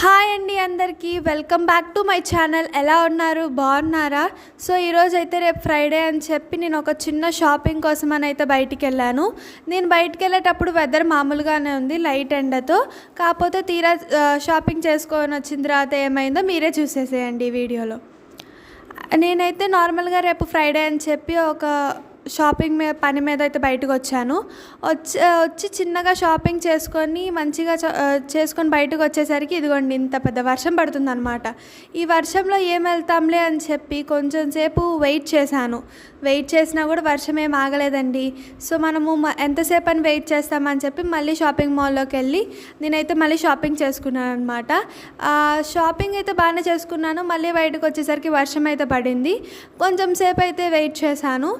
Hi అండి అందరికీ. Welcome back to my channel ఎలా ఉన్నారు? బాగున్నారా? సో ఈరోజు అయితే రేపు ఫ్రైడే అని చెప్పి నేను ఒక చిన్న షాపింగ్ కోసం అని అయితే బయటికి వెళ్ళాను. నేను బయటికి వెళ్ళేటప్పుడు వెదర్ మామూలుగానే ఉంది లైట్ ఎండతో. కాకపోతే తీరా షాపింగ్ చేసుకొని వచ్చిన తర్వాత ఏమైందో మీరే చూసేసేయండి ఈ వీడియోలో. నేనైతే నార్మల్గా రేపు ఫ్రైడే అని చెప్పి ఒక షాపింగ్ మీద పని మీద అయితే బయటకు వచ్చాను. వచ్చి వచ్చి చిన్నగా షాపింగ్ చేసుకొని మంచిగా చేసుకొని బయటకు వచ్చేసరికి ఇదిగోండి ఇంత పెద్ద వర్షం పడుతుందనమాట ఈ వర్షంలో ఏం వెళ్తాంలే అని చెప్పి కొంచెం సేపు వెయిట్ చేశాను. వెయిట్ చేసినా కూడా వర్షం ఏం ఆగలేదండి. సో మనము ఎంతసేపు అని వెయిట్ చేస్తామని చెప్పి మళ్ళీ షాపింగ్ మాల్లోకి వెళ్ళి నేనైతే మళ్ళీ షాపింగ్ చేసుకున్నాను అనమాట షాపింగ్ అయితే బాగానే చేసుకున్నాను. మళ్ళీ బయటకు వచ్చేసరికి వర్షం అయితే పడింది. కొంచెం సేపు అయితే వెయిట్ చేశాను.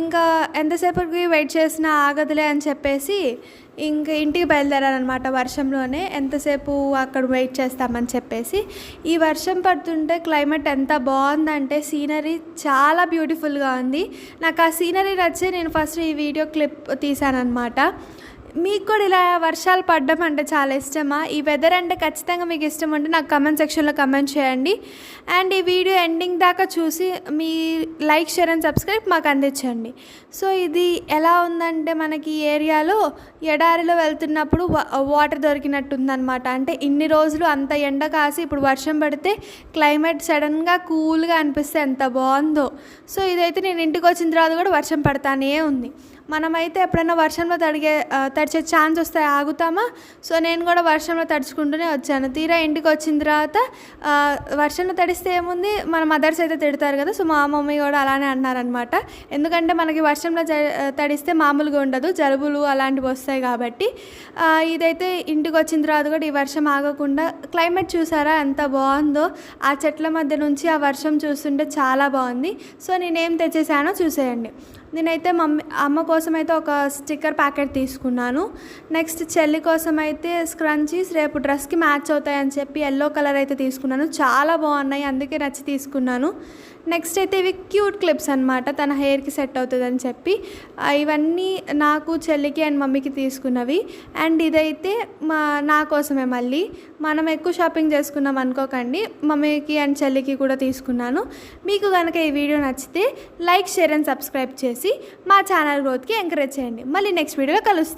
ఇంకా ఇంకా ఎంతసేపటికి వెయిట్ చేసినా ఆగదులే అని చెప్పేసి ఇంక ఇంటికి బయలుదేరానమాట వర్షంలోనే. ఎంతసేపు అక్కడ వెయిట్ చేస్తామని చెప్పేసి. ఈ వర్షం పడుతుంటే క్లైమేట్ ఎంత బాగుందంటే సీనరీ చాలా బ్యూటిఫుల్గా ఉంది. నాకు ఆ సీనరీ నచ్చి నేను ఫస్ట్ ఈ వీడియో క్లిప్ తీసానమాట మీకు కూడా ఇలా వర్షాలు పడడం అంటే చాలా ఇష్టమా? ఈ వెదర్ అంటే ఖచ్చితంగా మీకు ఇష్టం ఉంటే నాకు కమెంట్ సెక్షన్లో కమెంట్ చేయండి. అండ్ ఈ వీడియో ఎండింగ్ దాకా చూసి మీ లైక్ షేర్ అండ్ సబ్స్క్రైబ్ మాకు అందించండి. సో ఇది ఎలా ఉందంటే మనకి ఈ ఏరియాలో ఎడారిలో వెళ్తున్నప్పుడు వా- వాటర్ దొరికినట్టుందన్నమాట. అంటే ఇన్ని రోజులు అంత ఎండ కాసి ఇప్పుడు వర్షం పడితే క్లైమేట్ సడన్గా కూల్గా అనిపిస్తే ఎంత బాగుందో. సో ఇదైతే నేను ఇంటికి వచ్చిన తర్వాత కూడా వర్షం పడతానే ఉంది. మనమైతే ఎప్పుడైనా వర్షంలో తడిగే తడిచే ఛాన్స్ వస్తే ఆగుతామా? సో నేను కూడా వర్షంలో తడుచుకుంటూనే వచ్చాను. తీరా ఇంటికి వచ్చిన తర్వాత వర్షంలో తడిస్తే ఏముంది? మన మదర్స్ అయితే తిడతారు కదా సో మా మమ్మీ కూడా అలానే అన్నారనమాట ఎందుకంటే మనకి వర్షంలో తడిస్తే మామూలుగా ఉండదు జలుబులు అలాంటివి వస్తాయి కాబట్టి. ఇదైతే ఇంటికి వచ్చిన తర్వాత కూడా ఈ వర్షం ఆగకుండా క్లైమేట్ చూసారా ఎంత బాగుందో? ఆ చెట్ల మధ్య నుంచి ఆ వర్షం చూస్తుంటే చాలా బాగుంది. సో నేనేం తెచ్చేసానో చూసేయండి. నేనైతే మమ్మీ అమ్మ కోసం అయితే ఒక స్టిక్కర్ ప్యాకెట్ తీసుకున్నాను. నెక్స్ట్ చెల్లి కోసం అయితే స్క్రంచీస్ రేపు డ్రెస్కి మ్యాచ్ అవుతాయని చెప్పి ఎల్లో కలర్ అయితే తీసుకున్నాను. చాలా బాగున్నాయి అందుకే నచ్చి తీసుకున్నాను. నెక్స్ట్ అయితే ఇవి క్యూట్ క్లిప్స్ అనమాట తన హెయిర్కి సెట్ అవుతుందని చెప్పి. ఇవన్నీ నాకు చెల్లికి అండ్ మమ్మీకి తీసుకున్నవి. అండ్ ఇదైతే మా నా కోసమే మళ్ళీ. మనం ఎక్కువ షాపింగ్ చేసుకున్నాం అనుకోకండి. మమ్మీకి అండ్ చెల్లికి కూడా తీసుకున్నాను. మీకు కనుక ఈ వీడియో నచ్చితే లైక్ షేర్ అండ్ సబ్స్క్రైబ్ చేసి మా ఛానల్ గ్రోత్కి ఎంకరేజ్ చేయండి. మళ్ళీ నెక్స్ట్ వీడియోలో కలుస్తాను